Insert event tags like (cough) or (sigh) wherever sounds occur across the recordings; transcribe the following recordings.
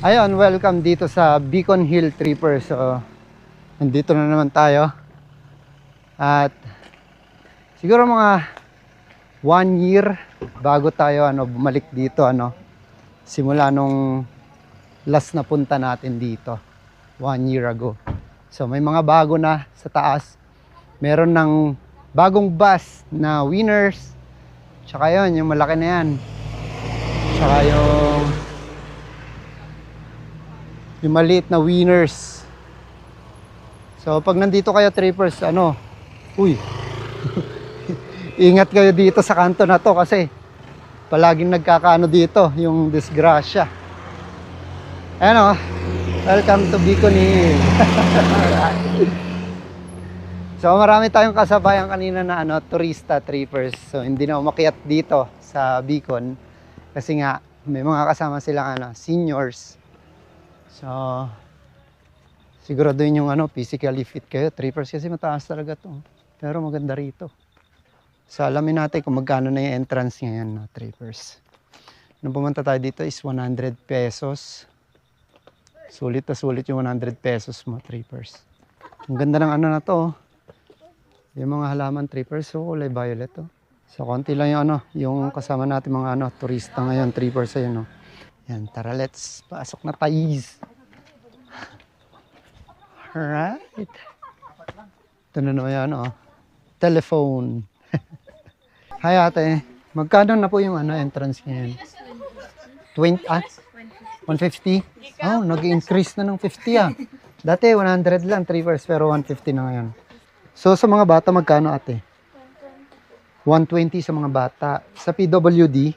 Ayun, welcome dito sa Beacon Hill Tripper. So, nandito na naman tayo. At siguro mga one year bago tayo ano bumalik dito ano simula nung last na punta natin dito one year ago. So may mga bago na sa taas. Meron ng bagong bus na winners. Tsaka yun, yung malaki na yan. Tsaka yung yung maliit na winners. So pag nandito kayo trippers, ano, uy, (laughs) ingat kayo dito sa kanto na to kasi palaging nagkakaano dito, yung disgrasya. Ayan o, welcome to Bicon Hill. (laughs) so marami tayong kasabayan kanina na ano, turista trippers. So hindi na umakyat dito sa Bicon kasi nga may mga kasama silang ano, seniors. So, siguraduhin yung ano, physically fit kayo. Trippers kasi mataas talaga to. Pero maganda rito. So, alamin natin kung magkano na yung entrance ngayon, no, trippers. Nung pumunta tayo dito is 100 pesos. Sulit na sulit yung 100 pesos mo, trippers. Ang ganda ng ano na to. oh. Yung mga halaman trippers, so kulay violet to. So, konti lang yung ano, yung kasama natin mga ano, turista ngayon, trippers ayun, no. Yan, tara, let's pasok na tayo. Alright. Ito na naman yan, oh. Telephone. (laughs) Hi ate, magkano na po yung ano, entrance ngayon? 20, ah? 150? Oh, nag-increase na ng 50 ah. Dati 100 lang, 3 hours, pero 150 na ngayon. So sa mga bata, magkano ate? 120 sa mga bata. Sa PWD,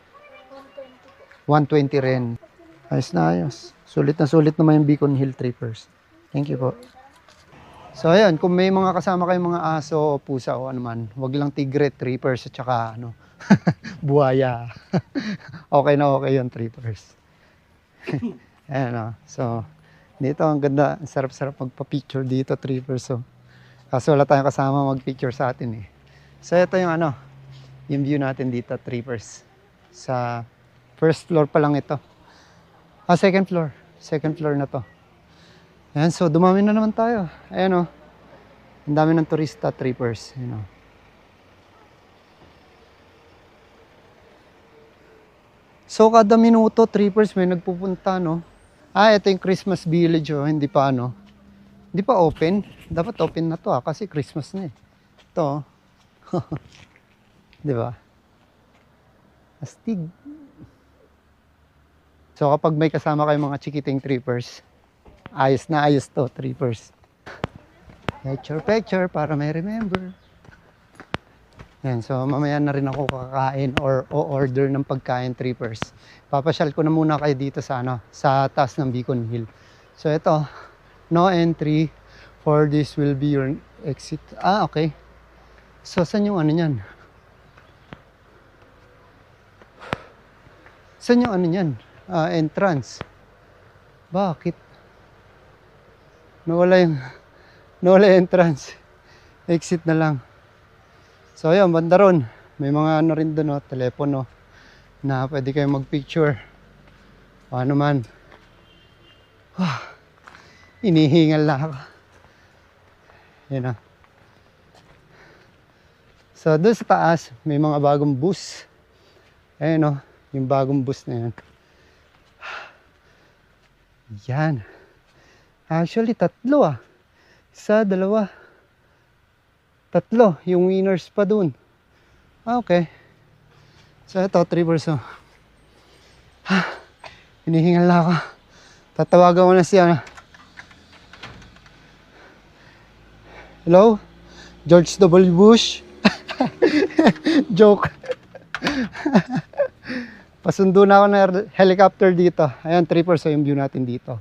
120 rin. Ayos na ayos. Sulit na sulit naman yung Beacon Hill Trippers. Thank you po. So ayan, kung may mga kasama kayong mga aso pusa o ano man, wag lang tigre, trippers at saka ano, (laughs) buhaya. (laughs) okay na okay yung trippers. (laughs) ayan o. So, dito ang ganda, sarap-sarap magpa-picture dito, trippers. So, kaso wala tayong kasama mag-picture sa atin eh. So ito yung ano, yung view natin dito, trippers. Sa first floor pa lang ito. Ah, second floor. Second floor na to. Ayan, so dumami na naman tayo. Ayan o. Ang dami ng turista, trippers. Ayan o. So kada minuto, trippers, may nagpupunta, no? Ah, ito yung Christmas Village, oh. Hindi pa, ano? Hindi pa open. Dapat open na to, ah, kasi Christmas na eh. Ito, oh. (laughs) Di ba? Astig. So kapag may kasama kayong mga chikiting trippers, ayos na ayos to, trippers. Picture, picture, para may remember. Yan, so mamaya na rin ako kakain or o-order ng pagkain trippers. Papasyal ko na muna kayo dito sa ano, sa taas ng Beacon Hill. So ito, no entry for this will be your exit. Ah, okay. So saan yung ano niyan? Saan yung ano niyan? Ah, entrance. Bakit? Nawala yung (laughs) nawala yung entrance. Exit na lang. So ayun, banda ron. May mga ano rin doon, no, telepono na pwede kayong mag-picture. Paano man. Ah, inihingal na ako. Yan na. So doon sa taas, may mga bagong bus. Ayun no, yung bagong bus na yan. Yan. Actually, tatlo ah. Isa, dalawa. Tatlo. Yung winners pa dun. Ah, okay. So, ito, Trivers. Oh. Ah, hinihingal na ako. Tatawagan ko na siya. ano. Hello? George W. Bush? (laughs) Joke. (laughs) Pasundo na ako ng helicopter dito. Ayan, trippers. So, yung view natin dito.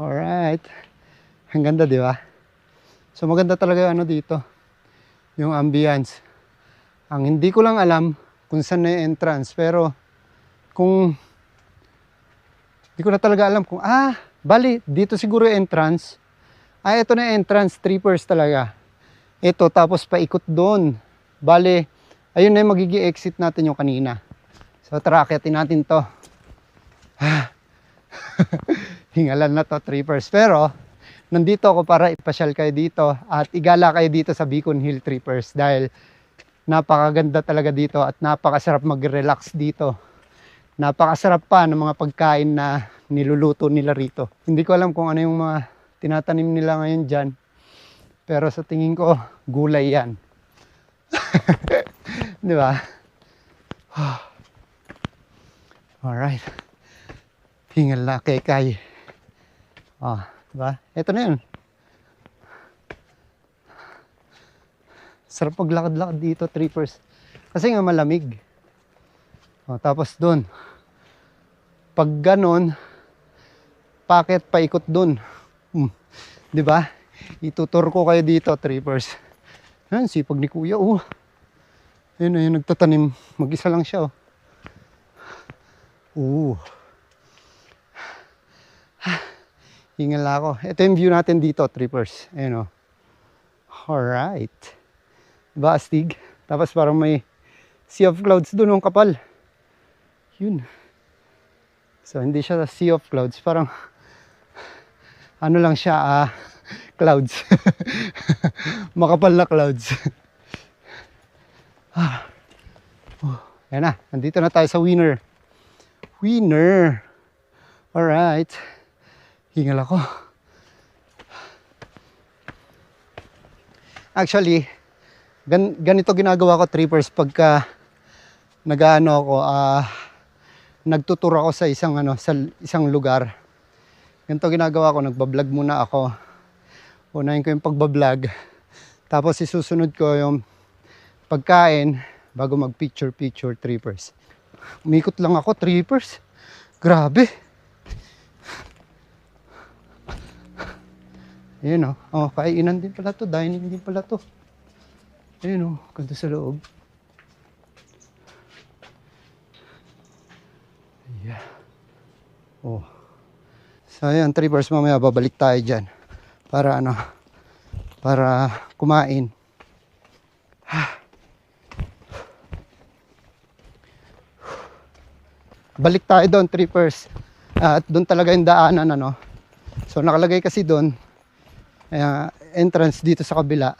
Alright. Ang ganda, di ba? So, maganda talaga yung ano dito. Yung ambience. Ang hindi ko lang alam kung saan na yung entrance. Pero, kung hindi ko na talaga alam kung, ah, bali, dito siguro yung entrance. Ah, ito na yung entrance, trippers talaga. Ito, tapos paikot doon. Bale, ayun na yung magiging exit natin yung kanina. So tara, akyatin natin to. (laughs) hingalan na to, trippers. Pero, nandito ako para ipasyal kayo dito at igala kayo dito sa Beacon Hill Trippers dahil napakaganda talaga dito at napakasarap mag-relax dito. Napakasarap pa ng mga pagkain na niluluto nila rito. Hindi ko alam kung ano yung mga tinatanim nila ngayon dyan. Pero sa tingin ko, gulay yan. (laughs) Di ba? (sighs) Alright. Hingal na kay Kay. Ah, di ba? Ito na yun. Sarap paglakad-lakad dito, trippers. Kasi nga malamig. Oh, tapos doon. Pag ganon, paket paikot doon. Hmm. ba? Itutur ko kayo dito, trippers. Yan, sipag ni Kuya, oh. Ayun, ayun, nagtatanim. Mag-isa lang siya, oh. Oo. Hingal (sighs) ako. Ito yung view natin dito, trippers. Ayun, oh. Alright. Diba, astig? Tapos parang may sea of clouds doon, ang kapal. Yun. So, hindi siya sea of clouds. Parang, (sighs) ano lang siya, ah, (laughs) clouds. (laughs) Makapal na clouds. (sighs) ah. Oh, ayan na, nandito na tayo sa winner. Winner. Alright. Hingal ako. Actually, gan ganito ginagawa ko trippers pagka nagaano ako, ah, nagtuturo ako sa isang ano, sa isang lugar. Ganito ginagawa ko, nagbablog muna ako. Unahin ko yung pagbablog. Tapos isusunod ko yung pagkain bago mag picture picture trippers. Umikot lang ako trippers. Grabe. Ayun oh. Oh, kainan din pala to. Dining din pala to. Ayun oh. Ganda sa loob. Yeah. Oh. So ayan, trippers mamaya babalik tayo dyan. Para ano, para kumain. Balik tayo doon, trippers. At doon talaga yung daanan, ano. So nakalagay kasi doon, uh, entrance dito sa kabila.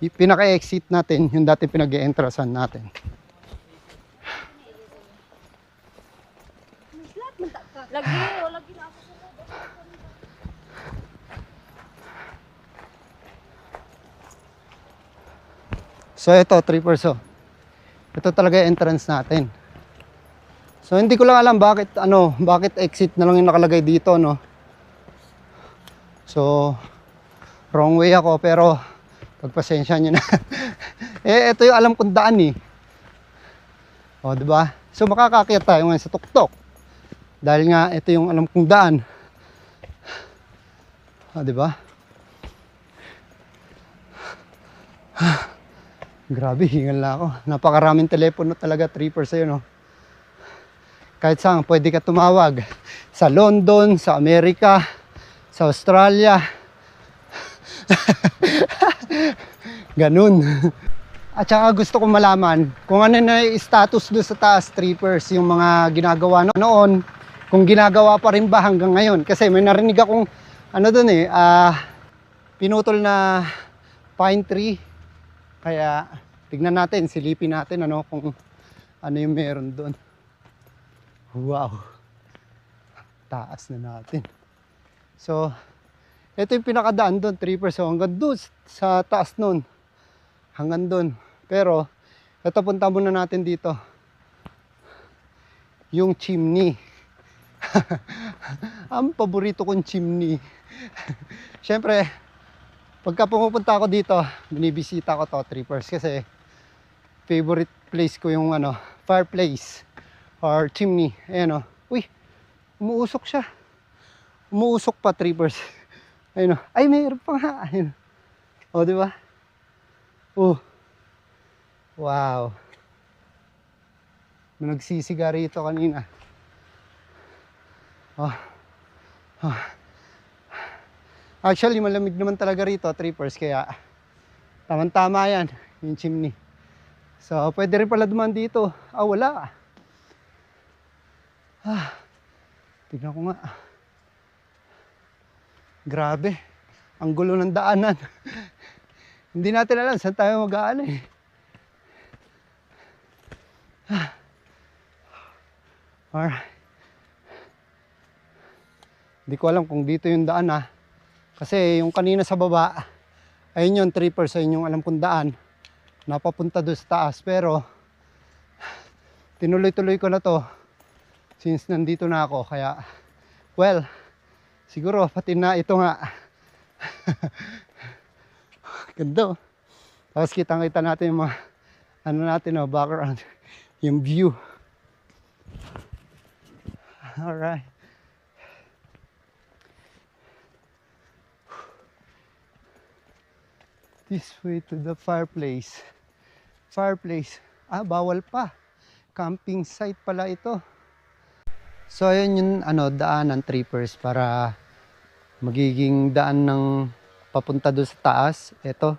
Pinaka-exit natin, yung dati pinag-e-entrancen natin. Lagi, lagi na ako So ito, trippers oh. Ito talaga yung entrance natin. So hindi ko lang alam bakit ano, bakit exit na lang yung nakalagay dito, no. So wrong way ako pero pagpasensya niyo na. (laughs) eh ito yung alam kong daan eh. O, di ba? So makakakyat tayo ngayon sa tuktok. Dahil nga ito yung alam kong daan. O, di ba? (sighs) Grabe, hingal na ako. Napakaraming telepono talaga, trippers sa'yo, no? Kahit saan, pwede ka tumawag. Sa London, sa Amerika, sa Australia. (laughs) Ganun. At saka gusto ko malaman kung ano na yung status doon sa taas, trippers, yung mga ginagawa no- noon, kung ginagawa pa rin ba hanggang ngayon. Kasi may narinig akong, ano doon eh, ah, pinutol na pine tree. Kaya tignan natin, silipin natin ano kung ano yung meron doon. Wow. Taas na natin. So, ito yung pinakadaan doon, trippers. So, hanggang doon sa taas noon. Hanggang doon. Pero, ito punta muna natin dito. Yung chimney. (laughs) Ang paborito kong chimney. (laughs) Siyempre, pagka pumupunta ako dito, binibisita ko to, trippers. Kasi, favorite place ko yung ano, fireplace or chimney. Ayan o. Uy, umuusok siya. Umuusok pa, trippers. (laughs) Ayun o. Ay, mayroon pa nga. Ayun. O, di ba? Oh. Wow. May nagsisiga rito kanina. Oh. Oh. Actually, malamig naman talaga rito, trippers, kaya tamang-tama yan, yung chimney. So, pwede rin pala duman dito. Ah, wala. Ah, tignan ko nga. Grabe. Ang gulo ng daanan. (laughs) Hindi natin alam saan tayo mag-aano eh. Alright. Hindi ko alam kung dito yung daan ah. Kasi yung kanina sa baba, ayun yung trippers, ayun yung alam kong daan. Napapunta doon sa taas. Pero, (sighs) tinuloy-tuloy ko na to since nandito na ako. Kaya, well, siguro pati na ito nga. (laughs) Ganda oh. Tapos kitang-kita natin yung mga, ano natin oh, background, (laughs) yung view. Alright. This way to the fireplace. Fireplace. Ah, bawal pa. Camping site pala ito. So, ayun yung ano, daan ng trippers para magiging daan ng papunta doon sa taas. Ito.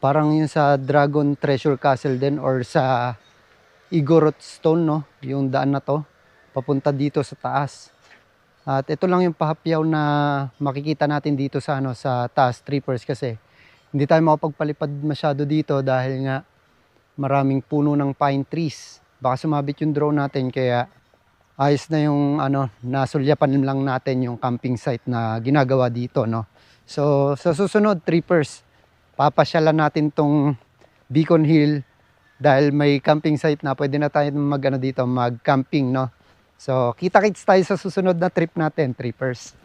Parang yung sa Dragon Treasure Castle din or sa Igorot Stone, no? Yung daan na to. Papunta dito sa taas. At ito lang yung pahapyaw na makikita natin dito sa ano sa taas trippers kasi hindi tayo makapagpalipad masyado dito dahil nga maraming puno ng pine trees. Baka sumabit yung drone natin kaya ayos na yung ano nasulyapan lang natin yung camping site na ginagawa dito no. So sa susunod trippers papasyalan natin tong Beacon Hill dahil may camping site na pwede na tayo mag ano dito mag-camping no. So kita-kits tayo sa susunod na trip natin trippers.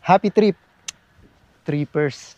Happy trip trippers.